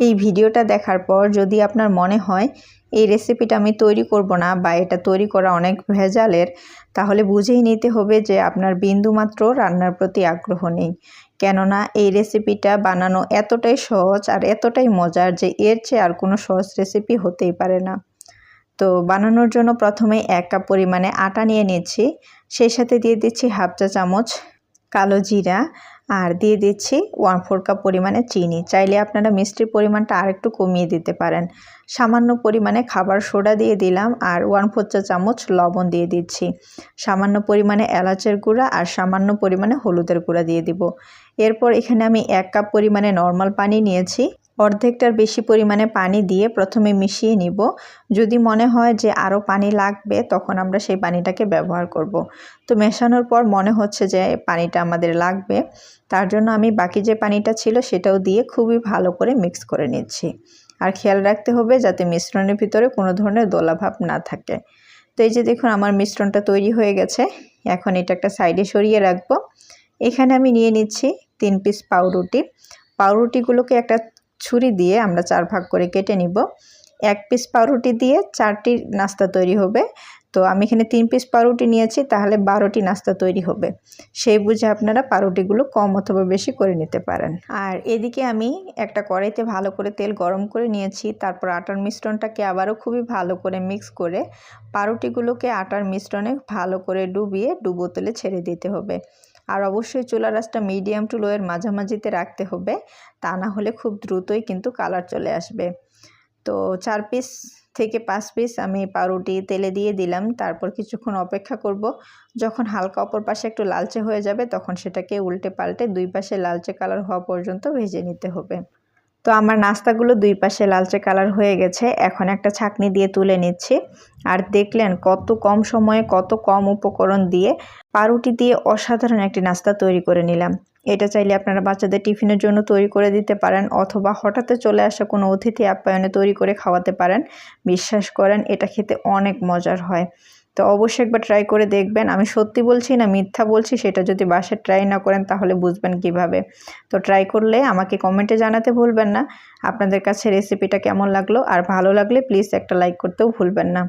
এই ভিডিওটা দেখার পর যদি আপনার মনে হয় এই রেসিপিটা আমি তৈরি করব না বা এটা তৈরি করা অনেক ভেজালের, তাহলে বুঝেই নিতে হবে যে আপনার বিন্দুমাত্র রান্নার প্রতি আগ্রহ নেই। কেননা এই রেসিপিটা বানানো এতটাই সহজ আর এতটাই মজার যে এর চেয়ে আর কোনো সহজ রেসিপি হতেই পারে না। তো বানানোর জন্য প্রথমে এক কাপ পরিমাণে আটা নিয়ে নিচ্ছি, সেই সাথে দিয়ে দিচ্ছি হাফ চা চামচ কালো জিরা আর দিয়ে দিচ্ছি ওয়ান ফোর কাপ পরিমাণে চিনি। চাইলে আপনারা মিষ্টির পরিমাণটা আর একটু কমিয়ে দিতে পারেন। সামান্য পরিমাণে খাবার সোডা দিয়ে দিলাম আর ওয়ান ফোর চা চামচ লবণ দিয়ে দিচ্ছি। সামান্য পরিমাণে এলাচের গুঁড়া আর সামান্য পরিমাণে হলুদের গুঁড়া দিয়ে দিব। এরপর এখানে আমি এক কাপ পরিমাণে নর্মাল পানি নিয়েছি। অর্ধেকটার বেশি পরিমাণে পানি দিয়ে প্রথমে মিশিয়ে নিব। যদি মনে হয় যে আরও পানি লাগবে, তখন আমরা সেই পানিটাকে ব্যবহার করব। তো মেশানোর পর মনে হচ্ছে যে পানিটা আমাদের লাগবে। তার জন্য আমি বাকি যে পানিটা ছিল, সেটাও দিয়ে খুবই ভালো করে মিক্স করে নিচ্ছি। আর খেয়াল রাখতে হবে যাতে মিশ্রণের ভিতরে কোনো ধরনের দোলাভাব না থাকে। তো এই যে দেখুন, আমার মিশ্রণটা তৈরি হয়ে গেছে। এখন এটা একটা সাইডে সরিয়ে রাখব। এখানে আমি নিয়ে নিচ্ছি তিন পিস পাউরুটি। পাউরুটিগুলোকে একটা ছুরি দিয়ে আমরা চার ভাগ করে কেটে নিব। এক পিস পাউরুটি দিয়ে চারটি নাস্তা তৈরি হবে। তো আমি এখানে তিন পিস পাউরুটি নিয়েছি, তাহলে বারোটি নাস্তা তৈরি হবে। সেই বুঝে আপনারা পাউরুটিগুলো কম অথবা বেশি করে নিতে পারেন। আর এদিকে আমি একটা কড়াইতে ভালো করে তেল গরম করে নিয়েছি, তারপর আটার মিশ্রণটাকে আবারও খুবই ভালো করে মিক্স করে পাউরুটিগুলোকে আটার মিশ্রণে ভালো করে ডুবিয়ে ডুবো তেলে ছেড়ে দিতে হবে। আর অবশ্যই চুলা রাসটা মিডিয়াম টু লোয়ের মাঝামাঝিতে রাখতে হবে, তা না হলে খুব দ্রুতই কিন্তু কালার চলে আসবে। তো চার পিস থেকে পাঁচ পিস আমি পাউরুটি, তেলে দিয়ে দিলাম। তারপর কিছুক্ষণ অপেক্ষা করব। যখন হালকা অপর পাশে একটু লালচে হয়ে যাবে, তখন সেটাকে উল্টে পাল্টে দুই পাশে লালচে কালার হওয়া পর্যন্ত ভেজে নিতে হবে। তো আমার নাস্তাগুলো দুই পাশে লালচে কালার হয়ে গেছে। এখন একটা ছাকনি দিয়ে তুলে নিচ্ছি। আর দেখলেন কত কম সময়ে, কত কম উপকরণ দিয়ে পাউরুটি দিয়ে অসাধারণ একটি নাস্তা তৈরি করে নিলাম। এটা চাইলে আপনারা বাচ্চাদের টিফিনের জন্য তৈরি করে দিতে পারেন অথবা হঠাৎ চলে আসা কোনো অতিথি আপ্যায়নে তৈরি করে খাওয়াতে পারেন। বিশ্বাস করেন, এটা খেতে অনেক মজার হয়। তো অবশ্যই একবার ট্রাই করে দেখবেন। আমি সত্যি বলছি না মিথ্যা বলছি, সেটা যদি বাসায় ট্রাই না করেন তাহলে বুঝবেন কীভাবে। তো ট্রাই করলে আমাকে কমেন্টে জানাতে ভুলবেন না। আপনাদের কাছে রেসিপিটা কেমন লাগল? আর ভালো লাগলে প্লিজ একটা লাইক করতেও ভুলবেন না।